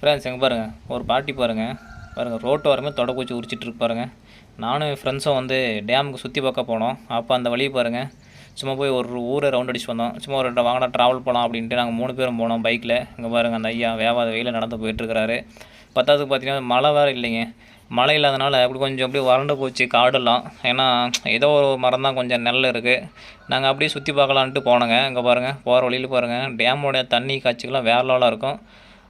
Friends எங்கே பாருங்கள் ஒரு பாட்டி பாருங்கள் பாருங்கள் ரோட்டு வரமே தொடப்பூச்சி உரிச்சிட்டு இருக்கு பாருங்கள் நானும் என் ஃப்ரெண்ட்ஸும் வந்து டேமுக்கு சுற்றி பார்க்க போனோம். அப்போ அந்த வழியை பாருங்கள் சும்மா போய் ஒரு ஊரை ரவுண்ட் அடிச்சு வந்தோம். சும்மா ஒரு வாங்கினா ட்ராவல் போகலாம் அப்படின்ட்டு நாங்கள் மூணு பேரும் போனோம் பைக்கில் இங்கே பாருங்கள் அந்த ஐயா வேவாத வெயில் நடந்து போயிட்டுருக்கிறாரு பத்தாவதுக்கு பார்த்தீங்கன்னா மழை வேறு இல்லைங்க. மழை இல்லாதனால அப்படி கொஞ்சம் அப்படியே வறண்டு போச்சு காடெல்லாம். ஏன்னா ஏதோ ஒரு மரம் தான் கொஞ்சம் நெல் இருக்குது நாங்கள் அப்படியே சுற்றி பார்க்கலான்ட்டு போனோங்க. இங்கே பாருங்கள் போகிற வழியில் பாருங்கள் டேமோடைய தண்ணி காட்சிகள்லாம் வேறு லெவலாக இருக்கும்.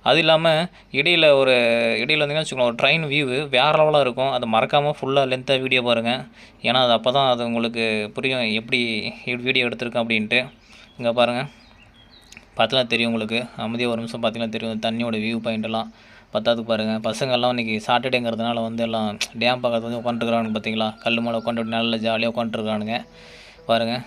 அது இல்லாமல் இடையில் ஒரு இடையில் வந்தீங்கன்னா வச்சுக்கோங்களேன் ஒரு ட்ரெயின் வியூ வேறு லெவலாக இருக்கும். அதை மறக்காமல் ஃபுல்லாக லென்த்தாக வீடியோ பாருங்கள் ஏன்னா அது அப்போ தான் அது உங்களுக்கு புரியும் எப்படி வீடியோ எடுத்திருக்கேன் அப்படின்ட்டு. இங்கே பாருங்கள் பார்த்தீங்கன்னா தெரியும் உங்களுக்கு. அமைதியாக ஒரு நிமிஷம் பார்த்தீங்கன்னா தெரியும். தண்ணியோட வியூ பாயிண்ட்லாம் பத்தாதுக்கு பாருங்கள் பசங்கள்லாம் இன்றைக்கி சாட்டர்டேங்கிறதுனால வந்து எல்லாம் டேம் பக்கத்துல வந்து உட்காந்துருக்குறானுங்க பார்த்தீங்களா கல் மேலே உட்காந்துட்டு நல்லா ஜாலியாக உட்காந்துருக்குறானுங்க பாருங்கள்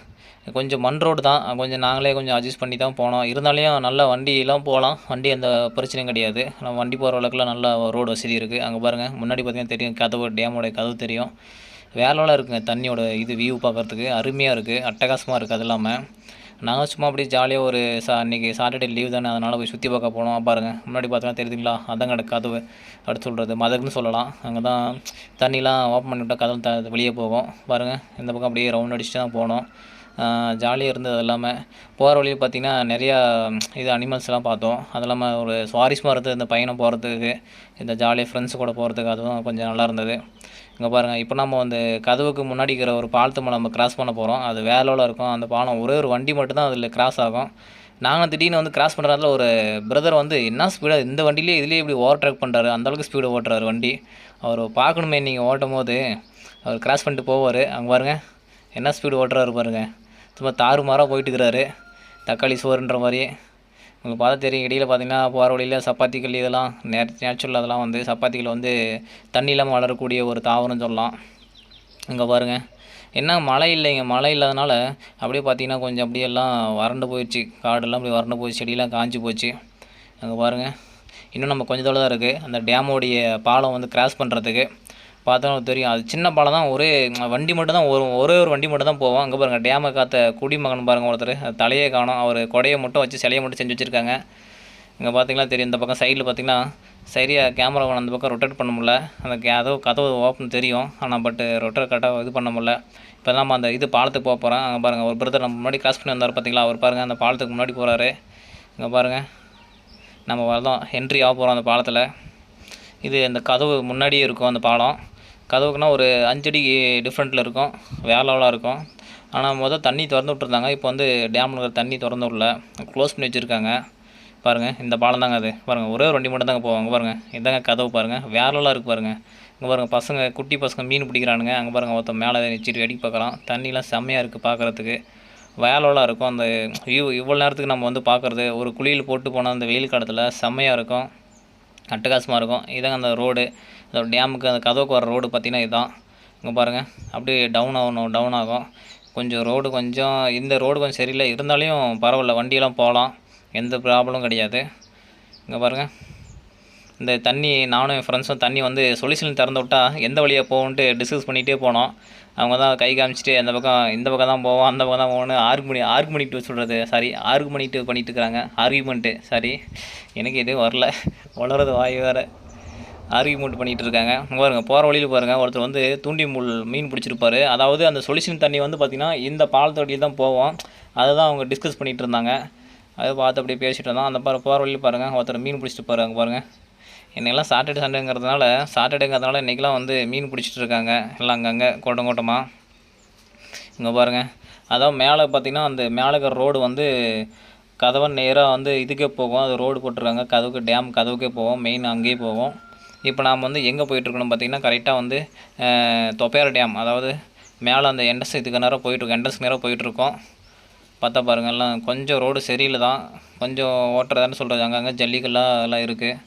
கொஞ்சம் மண் ரோடு தான். கொஞ்சம் நாங்களே கொஞ்சம் அட்ஜஸ்ட் பண்ணி தான் போனோம். இருந்தாலையும் நல்லா வண்டியெலாம் போகலாம். வண்டி எந்த பிரச்சனையும் கிடையாது. நம்ம வண்டி போகிற அளவுக்குலாம் நல்லா ரோடு வசதி இருக்குது அங்கே பாருங்கள் முன்னாடி பார்த்திங்கன்னா தெரியும் கதவு டேமோட கதவு தெரியும். வேலைலாம் இருக்குங்க தண்ணியோட இது வியூ பார்க்குறதுக்கு. அருமையாக இருக்குது அட்டகாசமாக இருக்குது அது இல்லாமல் நாங்கள் சும்மா அப்படியே ஜாலியாக ஒரு சா அன்றைக்கி சாட்டர்டே லீவ் தானே அதனால் போய் சுற்றி பார்க்க போனோம். பாருங்கள் முன்னாடி பார்த்தோன்னா தெரியுதுங்களா? அதான் கடை கதவு. அப்படி சொல்கிறது மதகுன்னு சொல்லலாம். அங்கே தான் தண்ணிலாம் ஓப்பன் பண்ணிவிட்டால் கதவு த வெளியே போகும். பாருங்கள் இந்த பக்கம் அப்படியே ரவுண்ட் அடிச்சுட்டு தான் போனோம். ஜாலியாக இருந்தது அது இல்லாமல் போகிற வழியில் பார்த்திங்கன்னா நிறையா இது அனிமல்ஸ்லாம் பார்த்தோம். அது இல்லாமல் ஒரு சுவாரஸ்யமாக இருந்தது இந்த பயணம் போகிறதுக்கு இந்த ஜாலியாக ஃப்ரெண்ட்ஸ் கூட போகிறதுக்கு அதுவும் கொஞ்சம் நல்லா இருந்தது. இங்கே பாருங்கள் இப்போ நம்ம வந்து கதவுக்கு முன்னாடி இருக்கிற ஒரு பாலத்தை மேலே நம்ம கிராஸ் பண்ண போகிறோம் அது வேலோவில் இருக்கும். அந்த பாலம் ஒரே ஒரு வண்டி மட்டும்தான் அதில் கிராஸ் ஆகும். நாங்கள் திடீர்னு வந்து கிராஸ் பண்ணுறதுல ஒரு பிரதர் வந்து என்ன ஸ்பீடாக இந்த வண்டியிலே இதுலேயே இப்படி ஓவர் ட்ராக் பண்ணுறாரு அந்தளவுக்கு ஸ்பீடு ஓட்டுறாரு வண்டி. அவர் பார்க்கணுமே நீங்கள் ஓட்டும் போது அவர் கிராஸ் பண்ணிட்டு போவார். அங்கே பாருங்கள் என்ன ஸ்பீடு ஓட்டுறாரு பாருங்கள் சும்மா தாறுமாறாக போயிட்டுருக்கிறாரு தக்காளி சோறுன்ற மாதிரி. உங்களுக்கு பார்த்தா தெரியும் இடையில் பார்த்தீங்கன்னா போகிற வழியில் சப்பாத்திகள் இதெல்லாம் நே நேச்சுரல் அதெல்லாம் வந்து சப்பாத்திகள் வந்து தண்ணி இல்லாமல் வளரக்கூடிய ஒரு தாவரம் சொல்லலாம். இங்கே பாருங்கள் என்ன மழை இல்லைங்க. மழை இல்லாதனால அப்படியே பார்த்தீங்கன்னா கொஞ்சம் அப்படியே எல்லாம் வறண்டு போயிடுச்சு காடெல்லாம் அப்படியே வறண்டு போயிடுச்சு செடியெல்லாம் காஞ்சி போச்சு. அங்கே பாருங்கள் இன்னும் நம்ம கொஞ்சம் தொலை தான் இருக்குது அந்த டேமோடைய பாலம் வந்து கிராஸ் பண்ணுறதுக்கு பார்த்தா தெரியும். அது சின்ன பாலம் தான். ஒரே வண்டி மட்டும் தான். ஒரு ஒரே ஒரு வண்டி மட்டும் தான் போவோம். அங்கே பாருங்கள் டேமை காத்த குடிமகன் பாருங்கள் ஒருத்தர். தலையை தலையே காணும். அவர் கொடையை மட்டும் வச்சு சிலையை மட்டும் செஞ்சு வச்சுருக்காங்க. இங்கே பார்த்தீங்கன்னா தெரியும். இந்த பக்கம் சைடில் பார்த்தீங்கன்னா சரியாக கேமரா அந்த பக்கம் ரொட்டேட் பண்ண முடியல. அந்த கதவு கதவு ஓப்பன் தெரியும். ஆனால் பட்டு ரொட்டேட் கரெக்டாக இது பண்ண முடில இப்போ நம்ம அந்த இது பாலத்துக்கு போக போகிறோம் அங்கே பாருங்கள் ஒரு பிரதர் நம்ம முன்னாடி கிராஸ் பண்ணி வந்தார் பார்த்தீங்களா அவர் பாருங்கள் அந்த பாலத்துக்கு முன்னாடி போகிறாரு இங்கே பாருங்கள் நம்ம வரதான் என்ட்ரி ஆக போகிறோம் அந்த பாலத்தில். இது அந்த கதவு முன்னாடியே இருக்கும் அந்த பாலம். கதவுக்குனா ஒரு அஞ்சடி டிஃப்ரெண்ட்டில் இருக்கும். வேலாவலாக இருக்கும். ஆனால் மொதல் தண்ணி திறந்து விட்ருந்தாங்க இப்போ வந்து டேமில் இருக்கிற தண்ணி திறந்து விடல. க்ளோஸ் பண்ணி வச்சுருக்காங்க. பாருங்கள் இந்த பாலம் தாங்க அது. பாருங்கள் ஒரே ஒரு வண்டி மட்டும் தாங்க போவாங்க. பாருங்கள் இதாங்க கதவு பாருங்கள் வேலைலாம் இருக்குது பாருங்கள் இங்கே பாருங்கள் பசங்க குட்டி பசங்க மீன் பிடிக்கிறானுங்க. அங்கே பாருங்கள் ஒருத்தன் மேலே நிச்சிட்டு வெடி பார்க்கலாம் தண்ணிலாம் செம்மையாக இருக்குது பார்க்குறதுக்கு. வேலைலாம் இருக்கும். அந்த வியூ இவ்வளோ நேரத்துக்கு நம்ம வந்து பார்க்குறது. ஒரு குழியில் போட்டு போனால் அந்த வெயில் காலத்தில் செம்மையாக இருக்கும். அட்டகாசமாக இருக்கும். இதாங்க அந்த ரோடு. இந்த டேமுக்கு அந்த கதவுக்கு வர ரோடு பார்த்திங்கன்னா இதுதான் இங்கே பாருங்கள் அப்படியே டவுன் ஆகணும் டவுன் ஆகும். கொஞ்சம் ரோடு கொஞ்சம் இந்த ரோடு கொஞ்சம் சரியில்லை. இருந்தாலையும் பரவாயில்ல. வண்டியெல்லாம் போகலாம். எந்த ப்ராப்ளமும் கிடையாது. இங்கே பாருங்கள் இந்த தண்ணி நானும் என் ஃப்ரெண்ட்ஸும் தண்ணி வந்து சொல்யூஷன் திறந்து விட்டா எந்த வழியாக போகும்ன்ட்டு டிஸ்கஸ் பண்ணிகிட்டே போனோம். அவங்க தான் கை காமிச்சிட்டு அந்த பக்கம் இந்த பக்கம் தான் போவோம் அந்த பக்கம் தான் போகணும்னு ஆர்குமணி ஆர்குமணிட்டு சொல்கிறது சாரி ஆர்க் பண்ணிட்டு இருக்கிறாங்க ஆர்கியூமெண்ட்டு சாரி எனக்கு எதுவும் வரல. வளர்றது வாய் வேறு. ஆர்கியூமெண்ட் பண்ணிகிட்டு இருக்காங்க. பாருங்கள் போகிற வழியில் பாருங்கள் ஒருத்தர் வந்து தூண்டி முள் மீன் பிடிச்சிருப்பாரு. அதாவது அந்த சொல்யூஷன் தண்ணி வந்து பார்த்திங்கன்னா இந்த பாலத்தோட்டியில் தான் போவோம். அதை தான் அவங்க டிஸ்கஸ் பண்ணிகிட்டு இருந்தாங்க. அதை பார்த்து அப்படியே பேசிகிட்டு இருந்தோம் அந்த பாரு போகிற வழியில் பாருங்கள் ஒருத்தர் மீன் பிடிச்சிட்டு பாருங்க. பாருங்கள் இன்றைக்கெல்லாம் சாட்டர்டே சண்டேங்கிறதுனால சாட்டர்டேங்கிறதுனால இன்றைக்கெலாம் வந்து மீன் பிடிச்சிட்டு இருக்காங்க. எல்லாம் அங்கங்கே கூட்டம் கூட்டமாக இங்கே பாருங்கள் அதான் மேலே பார்த்திங்கன்னா அந்த மேலே இருக்கிற ரோடு வந்து கதவை நேராக வந்து இதுக்கே போகும். அது ரோடு போட்டிருக்காங்க. கதவுக்கு டேம் கதவுக்கே போவோம். மெயின் அங்கேயே போவோம். இப்போ நாம் வந்து எங்கே போயிட்டுருக்கணும் பார்த்திங்கன்னா கரெக்டாக வந்து தொப்பையார் டேம். அதாவது மேலே அந்த என்ட்ரன்ஸ் இதுக்கு நேரம் போயிட்டுருக்கோம் என்ட்ரன்ஸ் நேரம் போயிட்டுருக்கோம் பார்த்தா பாருங்கள் எல்லாம் கொஞ்சம் ரோடு சரியில்லை தான். கொஞ்சம் ஓட்டுறதான்னு சொல்கிறது அங்கங்கே ஜல்லிக்கல்லாம் எல்லாம் இருக்குது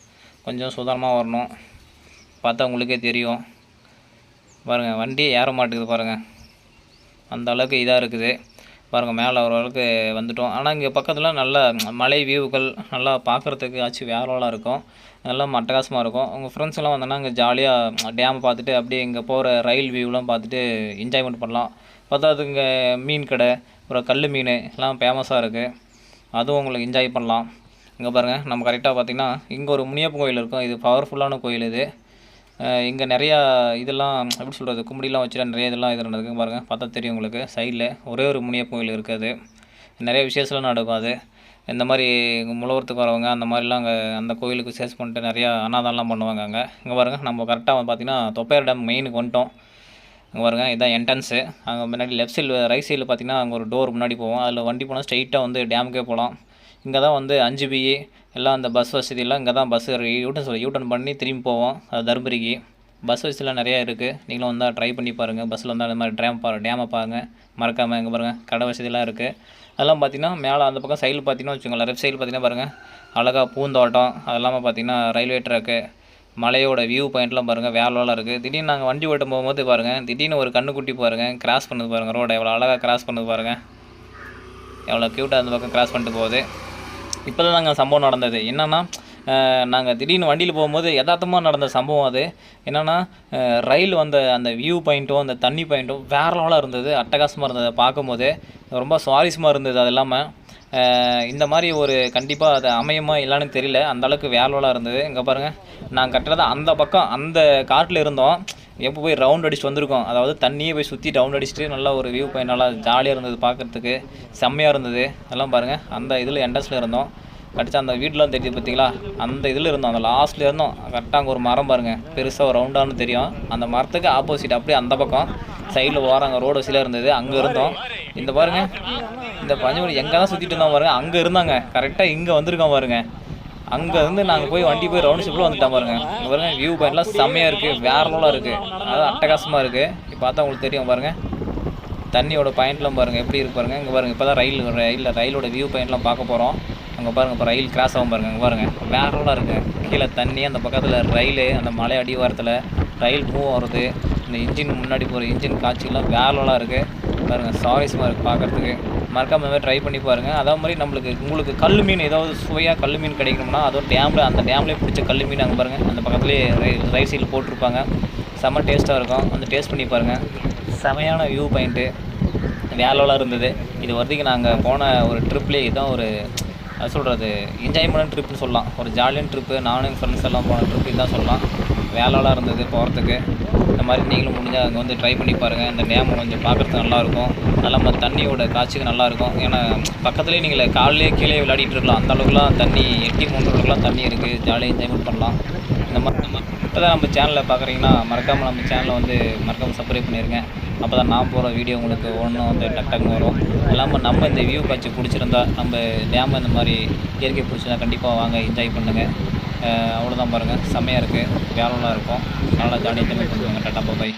கொஞ்சம் சுதாரணமாக வரணும். பார்த்தா உங்களுக்கே தெரியும். பாருங்கள் வண்டியே ஏற மாட்டேங்குது பாருங்கள் அந்த அளவுக்கு இதாக இருக்குது. பாருங்கள் மேலே ஓரளவுக்கு வந்துட்டோம். ஆனால் இங்கே பக்கத்தில் நல்ல மலை வியூவுகள் நல்லா பார்க்குறதுக்கு ஆச்சு வேறலாம் இருக்கும். நல்லா மட்டகாசமாக இருக்கும். உங்கள் ஃப்ரெண்ட்ஸ் எல்லாம் வந்தோன்னா இங்கே ஜாலியாக டேம் பார்த்துட்டு அப்படியே இங்கே போகிற ரயில் வியூலாம் பார்த்துட்டு என்ஜாய்மெண்ட் பண்ணலாம். பத்தாது இங்கே மீன் கடை அப்புறம் கல் மீன் எல்லாம் ஃபேமஸாக இருக்குது அதுவும் உங்களுக்கு என்ஜாய் பண்ணலாம். இங்கே பாருங்கள் நம்ம கரெக்டாக பார்த்தீங்கன்னா இங்கே ஒரு முனியப்பன் கோயில் இருக்கும். இது பவர்ஃபுல்லான கோயில் இது. இங்கே நிறையா இதெல்லாம் எப்படி சொல்கிறது கும்படிலாம் வச்சுட்டு நிறைய இதெல்லாம் இது நடக்குது பாருங்கள் பார்த்தா தெரியும் உங்களுக்கு சைடில் ஒரே ஒரு முனியப்பன் கோயில் இருக்குது நிறைய விசேஷம்லாம் நடக்கும் அது. இந்த மாதிரி முழவரத்துக்கு வரவங்க அந்த மாதிரிலாம் அங்கே அந்த கோயிலுக்கு சேஸ் பண்ணிட்டு நிறையா அன்னதானம்லாம் பண்ணுவாங்க அங்கே. இங்கே பாருங்கள் நம்ம கரெக்டாக பார்த்தீங்கன்னா தொப்பையர் டேம் மெயினுக்கு வந்துட்டோம். இங்கே பாருங்க இதான் என்ட்ரன்ஸு அங்கே முன்னாடி லெஃப்ட் சைடில் ரைட் சைடில் பார்த்தீங்கன்னா அங்கே ஒரு டோர் முன்னாடி போவோம். அதில் வண்டி போனால் ஸ்ட்ரைட்டாக வந்து டேமுக்கே போகலாம். இங்கே தான் வந்து அஞ்சு பிஇ எல்லாம் அந்த பஸ் வசதியெல்லாம் இங்கே தான் பஸ் யூட்டன் சொல்லி யூட்டன் பண்ணி திரும்பி போவோம். அது தருமபுரிக்கு. பஸ் வசதிலாம் நிறையா இருக்குது நீங்களும் வந்தால் ட்ரை பண்ணி பாருங்கள் பஸ்ஸில் வந்தால் அந்த மாதிரி டேம் பா டேமை பாருங்க. மறக்காமல் இங்கே பாருங்கள் கடை வசதியெல்லாம் இருக்குது அதெல்லாம் பார்த்தீங்கன்னா மேலே அந்த பக்கம் சைடில் பார்த்தீங்கன்னா வச்சுக்கோங்களேன். லெஃப்ட் சைடில் பார்த்தீங்கன்னா பாருங்கள் அழகாக பூந்தோட்டம். அது இல்லாமல் பார்த்தீங்கன்னா ரயில்வே ட்ராக்கு மலையோட வியூ பாயிண்ட்லாம் பாருங்கள் வேலைலாம் இருக்குது திடீர்னு நாங்கள் வண்டி ஓட்டும் போகும்போது பாருங்கள் திடீர்னு ஒரு கண்ணுக்குட்டி பாருங்கள் கிராஸ் பண்ணது பாருங்கள் ரோடை எவ்வளோ அழகாக கிராஸ் பண்ணது பாருங்கள் எவ்வளோ க்யூட்டாக அந்த பக்கம் கிராஸ் பண்ணிட்டு போகுது. இப்போ தான் நாங்கள் சம்பவம் நடந்தது. என்னென்னா நாங்கள் திடீர்னு வண்டியில் போகும்போது யதார்த்தமாக நடந்த சம்பவம் அது. என்னென்னா ரயில் வந்த அந்த வியூ பாயிண்ட்டும் அந்த தண்ணி பாயிண்ட்டும் வேற லெவலாக இருந்தது. அட்டகாசமாக இருந்தது. பார்க்கும்போது ரொம்ப சுவாரஸ்யமாக இருந்தது அது இல்லாமல் இந்த மாதிரி ஒரு கண்டிப்பாக அது அமையமாக இல்லைன்னு தெரியல. அந்த அளவுக்கு லெவலாக இருந்தது. இங்கே பாருங்கள் நான் கட்டுறது அந்த பக்கம் அந்த காட்டில் இருந்தோம். எப்போ போய் ரவுண்ட் அடிச்சுட்டு வந்திருக்கோம். அதாவது தண்ணியே போய் சுற்றி ரவுண்ட் அடிச்சுட்டு நல்லா ஒரு வியூ பாயிண்ட் நல்லா ஜாலியாக இருந்தது பார்க்குறதுக்கு. செம்மையாக இருந்தது. அதெல்லாம் பாருங்கள் அந்த இதில் என்ட்ரன்ஸில் இருந்தோம். கடிச்சா அந்த வீட்டிலாம் தெரியுது பார்த்தீங்களா அந்த இதில் இருந்தோம். அந்த லாஸ்ட்டில் இருந்தோம். கரெக்டாக அங்கே ஒரு மரம் பாருங்கள் பெருசாக ஒரு ரவுண்டானு தெரியும். அந்த மரத்துக்கு ஆப்போசிட் அப்படியே அந்த பக்கம். சைடில் ஓரம் ரோடு வசதியில் இருந்தது. அங்கே இருந்தோம். இந்த பாருங்கள் இந்த பஞ்சமணி எங்கே தான் சுற்றிட்டு இருந்தோம் பாருங்கள் அங்கே இருந்தாங்க. கரெக்டாக இங்கே வந்திருக்கோம் பாருங்கள் அங்கே வந்து நாங்கள் போய் வண்டி போய் ரவுண்ட் ஷிப்பில் வந்துட்டோம் பாருங்க. இங்க பாருங்க வியூ பாயிண்ட்லாம் செம்மையாக இருக்குது வேற லெவலாக இருக்குது அதாவது அட்டகாசமாக இருக்குது இப்போ பார்த்தா உங்களுக்கு தெரியும் பாருங்கள் தண்ணியோட பாயிண்ட்லாம் பாருங்கள் எப்படி இருக்கு பாருங்கள் இங்கே பாருங்கள் இப்போ தான் ரயில் ரயிலில் ரயிலோட வியூ பாயிண்ட்லாம் பார்க்க போகிறோம் அங்கே பாருங்கள் இப்போ ரயில் கிராஸ் ஆகும் பாருங்கள் அங்கே பாருங்கள் வேற லெவலாக இருக்குது கீழே தண்ணி அந்த பக்கத்தில் ரயில் அந்த மலை அடிவாரத்தில் ரயில் மூவ் ஆகிறது. இந்த இன்ஜின் முன்னாடி போகிற இன்ஜின் காட்சிகள்லாம் வேற லெவலாக இருக்குது பாருங்கள் சாரிஸ்மாக இருக்குது பார்க்குறதுக்கு மறக்காமல் மாதிரி ட்ரை பண்ணி பாருங்கள் அதே மாதிரி நம்மளுக்கு உங்களுக்கு கல் மீன் ஏதாவது சுவையாக கல் மீன் கிடைக்கணும்னா அதுவும் டேமில் அந்த டேம்லேயே பிடிச்ச கல் மீன் அங்கே பாருங்கள் அந்த பக்கத்துலேயே ரை ரைட் சைடில் போட்டிருப்பாங்க. செம்ம டேஸ்ட்டாக இருக்கும். வந்து டேஸ்ட் பண்ணி பாருங்கள் செமையான வியூ பாயிண்ட்டு வேலோலாம் இருந்தது. இது வரைக்கும் நாங்கள் போன ஒரு ட்ரிப்லேயே இதுதான் ஒரு அது சொல்கிறது என்ஜாய்மெண்ட் ட்ரிப்னு சொல்லலாம். ஒரு ஜாலியான ட்ரிப்பு நானும் என் ஃப்ரெண்ட்ஸ் எல்லாம் போன ட்ரிப் தான் சொல்லலாம். வேலைலாம் இருந்தது போகிறதுக்கு மாதிரி நீங்களும் முடிஞ்சால் அங்கே வந்து ட்ரை பண்ணி பாருங்கள் இந்த டேம் கொஞ்சம் பார்க்குறதுக்கு நல்லாயிருக்கும். அது இல்லாமல் தண்ணியோட காட்சிக்கு நல்லாயிருக்கும். ஏன்னா பக்கத்துலேயே நீங்கள் காலையிலே கீழே விளையாடிட்டு இருக்கலாம். அந்த அளவுக்குலாம் தண்ணி எட்டி மூன்றளவுக்குலாம் தண்ணி இருக்குது ஜாலியாக என்ஜாய்மெண்ட் பண்ணலாம். இந்த மாதிரி நம்ம இப்போ தான் நம்ம சேனலில் பார்க்குறீங்கன்னா மறக்காமல் நம்ம சேனலை வந்து மறக்காமல் சப்ஸ்கிரைப் பண்ணிடுங்க அப்போ தான் நான் போகிற வீடியோ உங்களுக்கு ஒன்றும் வந்து டக் டக்குன்னு வரும். இல்லாமல் நம்ம இந்த வியூ காட்சி பிடிச்சிருந்தா நம்ம டேம் இந்த மாதிரி இயற்கை பிடிச்சிருந்தா கண்டிப்பாக வாங்க என்ஜாய் பண்ணுங்கள் அவ்வளோதான் பாருங்கள் செம்மையாக இருக்குது வேலைலாம் இருக்கும். நல்லா ஜாலியாக என்ஜாய் பண்ணுவாங்க டாட்டா பாய்